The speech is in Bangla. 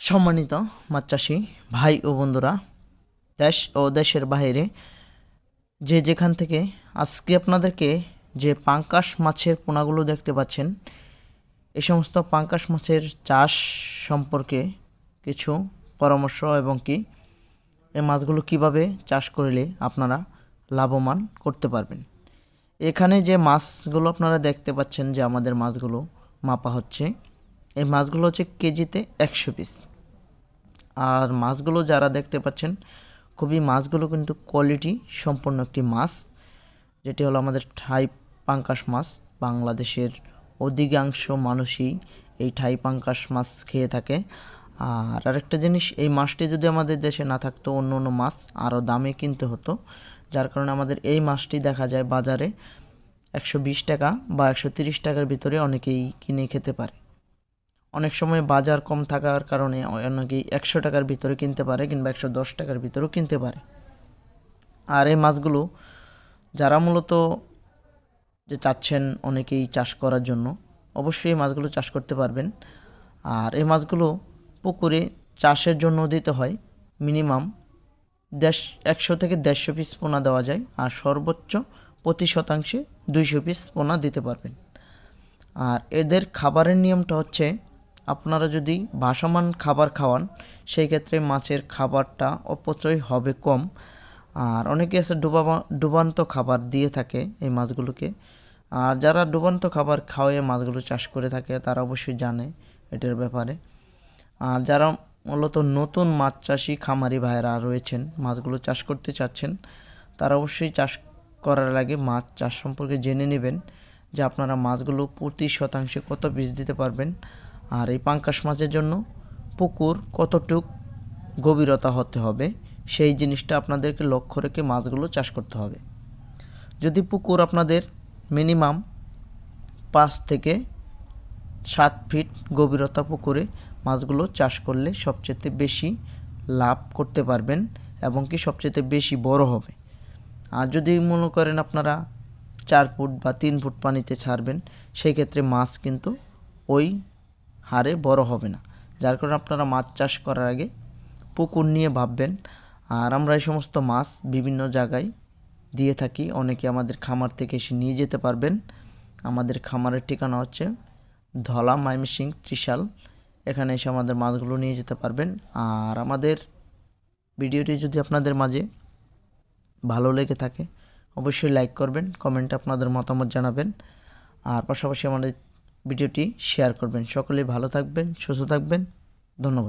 সম্মানিত মাছ চাষি, ভাই ও বন্ধুরা, দেশ ও দেশের বাইরে, যে যেখান থেকে আজকে আপনাদেরকে যে পাঙ্কাশ মাছের পোনাগুলো দেখতে পাচ্ছেন এই সমস্ত পাঙ্কাশ মাছের চাষ সম্পর্কে কিছু পরামর্শ এবং কি এই মাছগুলো কীভাবে চাষ করলে আপনারা লাভবান করতে পারবেন। এখানে যে মাছগুলো আপনারা দেখতে পাচ্ছেন যে আমাদের মাছগুলো মাপা হচ্ছে, এই মাছগুলো হচ্ছে কেজিতে একশো পিস। আর মাছগুলো যারা দেখতে পাচ্ছেন, খুবই মাছগুলো কিন্তু কোয়ালিটি সম্পন্ন একটি মাছ, যেটি হলো আমাদের ঠাই পাঙ্কাশ মাছ। বাংলাদেশের অধিকাংশ মানুষই এই ঠাই পাঙ্কাশ মাছ খেয়ে থাকে। আর আরেকটা জিনিস, এই মাছটি যদি আমাদের দেশে না থাকতো, অন্য অন্য মাছ আরও দামে কিনতে হতো। যার কারণে আমাদের এই মাছটি দেখা যায় বাজারে একশো বিশ টাকা বা একশো টাকার ভিতরে অনেকেই কিনে খেতে পারে। অনেক সময় বাজার কম থাকার কারণে অনেকেই একশো টাকার ভিতরে কিনতে পারে কিংবা একশো দশ টাকার ভিতরেও কিনতে পারে। আর এই মাছগুলো যারা মূলত যে চাচ্ছেন অনেকেই চাষ করার জন্য, অবশ্যই এই মাছগুলো চাষ করতে পারবেন। আর এই মাছগুলো পুকুরে চাষের জন্য দিতে হয় মিনিমাম দেশ একশো থেকে দেড়শো পিস পোনা দেওয়া যায় আর সর্বোচ্চ প্রতি শতাংশে দুইশো পিস পোনা দিতে পারবেন। আর এদের খাবারের নিয়মটা হচ্ছে আপনারা যদি ভাসমান খাবার খাওয়ান, সেই ক্ষেত্রে মাছের খাবারটা অপচয় হবে কম। আর অনেকে আছে ডুবাবা, ডুবান্ত খাবার দিয়ে থাকে এই মাছগুলোকে। আর যারা ডুবান্ত খাবার খাওয়ায় মাছগুলো চাষ করে থাকে, তারা অবশ্যই জানে এটার ব্যাপারে। আর যারা মূলত নতুন মাছ চাষি খামারি ভাইয়েরা রয়েছেন, মাছগুলো চাষ করতে চাচ্ছেন, তারা অবশ্যই চাষ করার আগে মাছ চাষ সম্পর্কে জেনে নেবেন যে আপনারা মাছগুলো প্রতি শতাংশে কত বীজ দিতে পারবেন। আর এই পাঙ্কাশ মাছের জন্য পুকুর কতটুক গভীরতা হতে হবে, সেই জিনিসটা আপনাদেরকে লক্ষ্য রেখে মাছগুলো চাষ করতে হবে। যদি পুকুর আপনাদের মিনিমাম পাঁচ থেকে সাত ফিট গভীরতা পুকুরে মাছগুলো চাষ করলে সবচেয়ে বেশি লাভ করতে পারবেন এবং কি সবচেয়ে বেশি বড় হবে। আর যদি মনে করেন আপনারা চার ফুট বা তিন ফুট পানিতে ছাড়বেন, সেই ক্ষেত্রে মাছ কিন্তু ওই হারে বড় হবে না। যার কারণে আপনারা মাছ চাষ করার আগে পুকুর নিয়ে ভাববেন। আর আমরা এই সমস্ত মাছ বিভিন্ন জায়গায় দিয়ে থাকি। অনেকে আমাদের খামার থেকে এসে নিয়ে যেতে পারবেন। আমাদের খামারের ঠিকানা হচ্ছে ধলা মাইমিসিং ত্রিশাল। এখানে এসে আমাদের মাছগুলো নিয়ে যেতে পারবেন। আর আমাদের ভিডিওটি যদি আপনাদের মাঝে ভালো লেগে থাকে, অবশ্যই লাইক করবেন, কমেন্টে আপনাদের মতামত জানাবেন। আর পাশাপাশি আমাদের ভিডিওটি শেয়ার করবেন। সকলে ভালো থাকবেন সুস্থ থাকবেন। ধন্যবাদ।